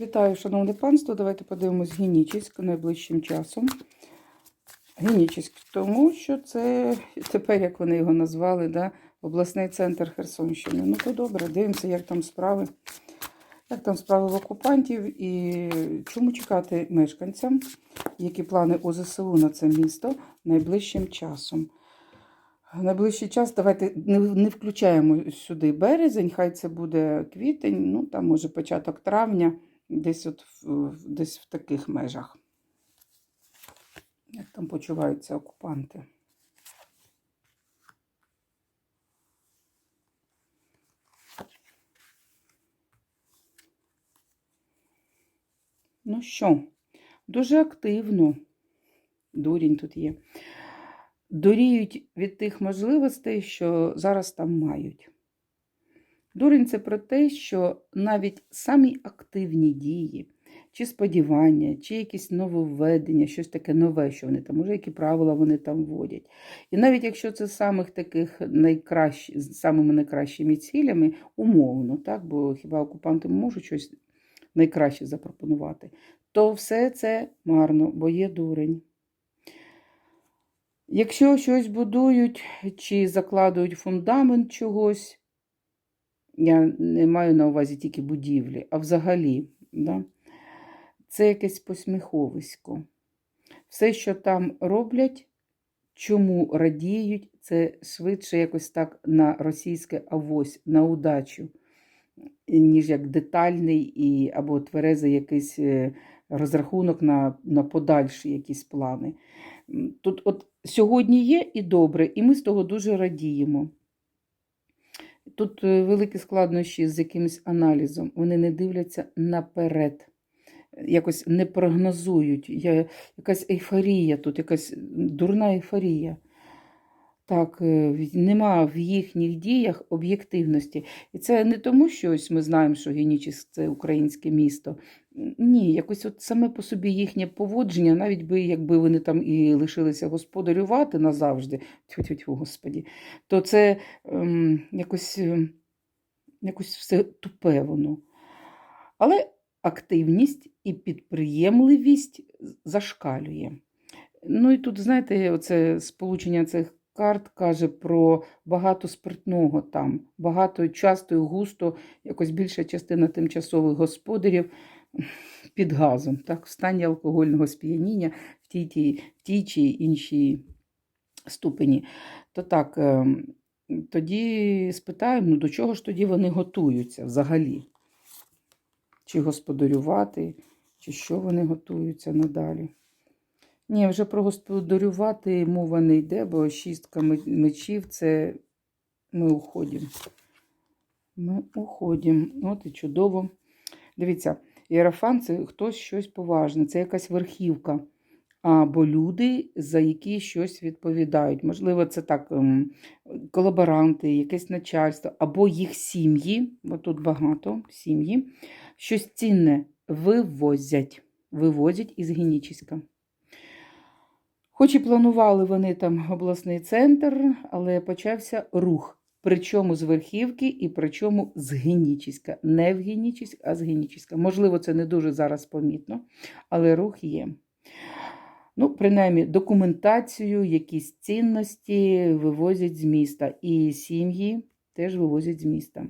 Вітаю, шановне панство. Давайте подивимось Генічеськ найближчим часом. Генічеськ, тому що це тепер, як вони його назвали, да, обласний центр Херсонщини. Ну, то добре, дивимося, як там справи. Як там справи в окупантів і чому чекати мешканцям, які плани ОЗСУ на це місто найближчим часом. Найближчий час давайте не, не включаємо сюди березень, хай це буде квітень, ну там може початок травня, десь от десь в таких межах. Як там почуваються окупанти? Ну що, дуже активно. Дурінь тут є. Дуріють від тих можливостей, що зараз там мають. Дурень це про те, що навіть самі активні дії, чи сподівання, чи якісь нововведення, щось таке нове, що вони там, може, які правила вони там вводять. І навіть якщо це самих таких найкращих, з самими найкращими цілями, умовно, так, бо хіба окупанти можуть щось найкраще запропонувати, то все це марно, бо є дурень. Якщо щось будують чи закладують фундамент чогось, я не маю на увазі тільки будівлі, а взагалі, да? це якесь посміховисько. Все, що там роблять, чому радіють, це швидше якось так на російське авось, на удачу, ніж як детальний і, або тверезий якийсь е, розрахунок на, на подальші якісь плани. Тут от сьогодні є і добре, і ми з того дуже радіємо. Тут е, великі складнощі з якимось аналізом. Вони не дивляться наперед, якось не прогнозують. Я, якась ейфорія тут, якась дурна ейфорія. Так, е, нема в їхніх діях об'єктивності. І це не тому, що ось ми знаємо, що Генічіс це українське місто. Ні, якось от саме по собі їхнє поводження, навіть би якби вони там і лишилися господарювати назавжди, тьфу-тьфу-тьфу, господі, то це ем, якось, ем, якось все тупе воно. Але активність і підприємливість зашкалює. Ну і тут, знаєте, оце сполучення цих карт каже про багато спиртного там, багато часто і густо, якось більша частина тимчасових господарів під газом, так, в стані алкогольного сп'яніння в тій, тій, в тій чи іншій ступені. То так, ем, тоді спитаємо, ну до чого ж тоді вони готуються взагалі? Чи господарювати, чи що вони готуються надалі? Ні, вже про господарювати мова не йде, бо шістка мечів це ми уходимо. Ми уходимо. От і чудово. Дивіться, Єрофан це хтось щось поважне, це якась верхівка. Або люди, за які щось відповідають. Можливо, це так, ем, колаборанти, якесь начальство, або їх сім'ї, бо тут багато сім'ї, щось цінне вивозять. Вивозять із Генічіська. Хоч і планували вони там обласний центр, але почався рух. Причому з верхівки і причому з Генічіська. Не в Генічіськ, а з Генічіська. Можливо, це не дуже зараз помітно, але рух є. Ну, принаймні, документацію, якісь цінності вивозять з міста. І сім'ї теж вивозять з міста.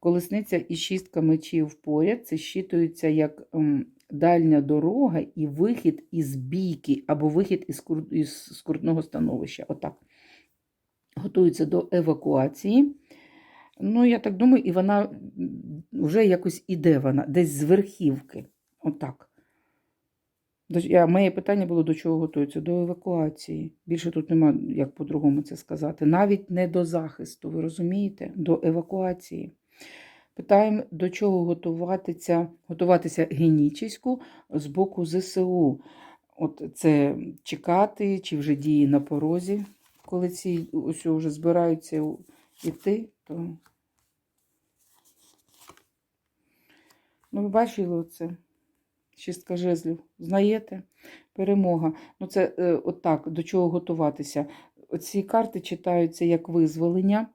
Колесниця і шістка мечів поряд це щитується як дальня дорога і вихід із бійки, або вихід із, із скрутного становища. Отак. Готується до евакуації. Ну, я так думаю, і вона вже якось іде вона, десь з верхівки. Отак. Я, моє питання було, до чого готується? До евакуації. Більше тут нема, як по-другому це сказати. Навіть не до захисту, ви розумієте? До евакуації. Питаємо, до чого готуватися, готуватися генічеську з боку ЗСУ. От це чекати, чи вже дії на порозі, коли ці ось вже збираються йти, то. Ну, ви бачили оце? Шістка жезлів. Знаєте? Перемога. Ну, це е, отак, до чого готуватися. Оці карти читаються як визволення.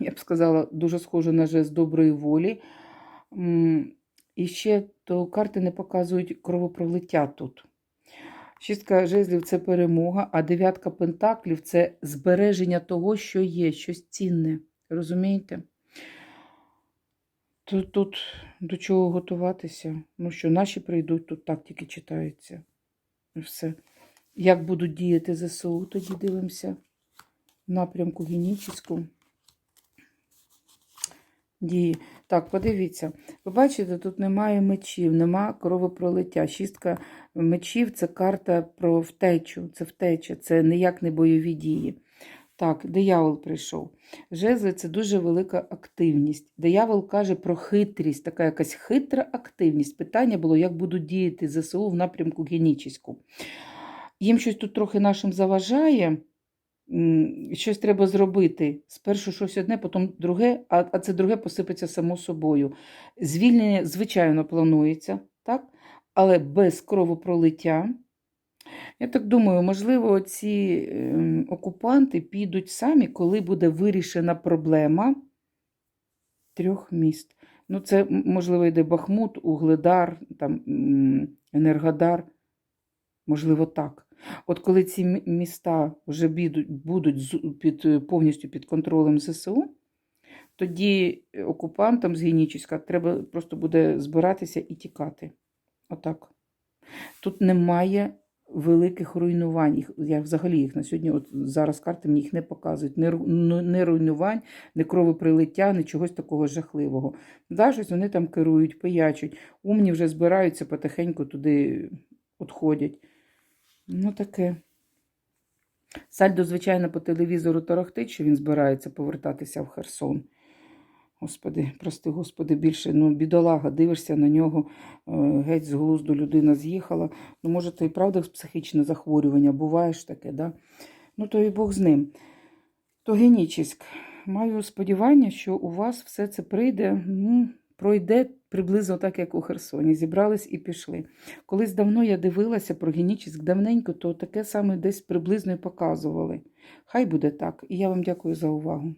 Я б сказала, дуже схоже на жест доброї волі. І ще то карти не показують кровопролиття тут. Шістка жезлів це перемога, а дев'ятка пентаклів це збереження того, що є, щось цінне. Розумієте? Тут, тут до чого готуватися? Ну що, наші прийдуть, тут так тільки читається. І все. Як будуть діяти ЗСУ, тоді дивимося в напрямку Генічеську. Дії. Так, подивіться. Ви бачите, тут немає мечів, нема кровопролиття. Шістка мечів це карта про втечу. Це втеча, це ніяк не бойові дії. Так, диявол прийшов. Жезли це дуже велика активність. Диявол каже про хитрість, така якась хитра активність. Питання було, як будуть діяти ЗСУ в напрямку Генічеську. Їм щось тут трохи нашим заважає. Щось треба зробити. Спершу щось одне, потім друге, а, а це друге посипеться само собою. Звільнення, звичайно, планується, так? але без кровопролиття. Я так думаю, можливо, ці ем, окупанти підуть самі, коли буде вирішена проблема трьох міст. Ну, це, можливо, йде Бахмут, Угледар, там, Енергодар. Можливо, так. От коли ці міста вже будуть під, е, повністю під контролем ЗСУ, тоді окупантам з Генічеська треба просто буде збиратися і тікати. Отак. Тут немає великих руйнувань. Я взагалі їх на сьогодні, от зараз карти мені їх не показують. Не, ну, руйнувань, не кровоприлиття, не чогось такого жахливого. Да, вони там керують, пиячуть. Умні вже збираються потихеньку туди відходять. Ну, таке. Сальдо, звичайно, по телевізору торохтить, що він збирається повертатися в Херсон. Господи, прости, Господи, більше, ну, бідолага, дивишся на нього, е, геть з глузду людина з'їхала. Ну, може, то і правда психічне захворювання, буває ж таке, да? Ну, то і Бог з ним. То Генічеськ. Маю сподівання, що у вас все це прийде, ну, пройде приблизно так, як у Херсоні. Зібрались і пішли. Колись давно я дивилася про генічість давненько, то таке саме десь приблизно і показували. Хай буде так. І я вам дякую за увагу.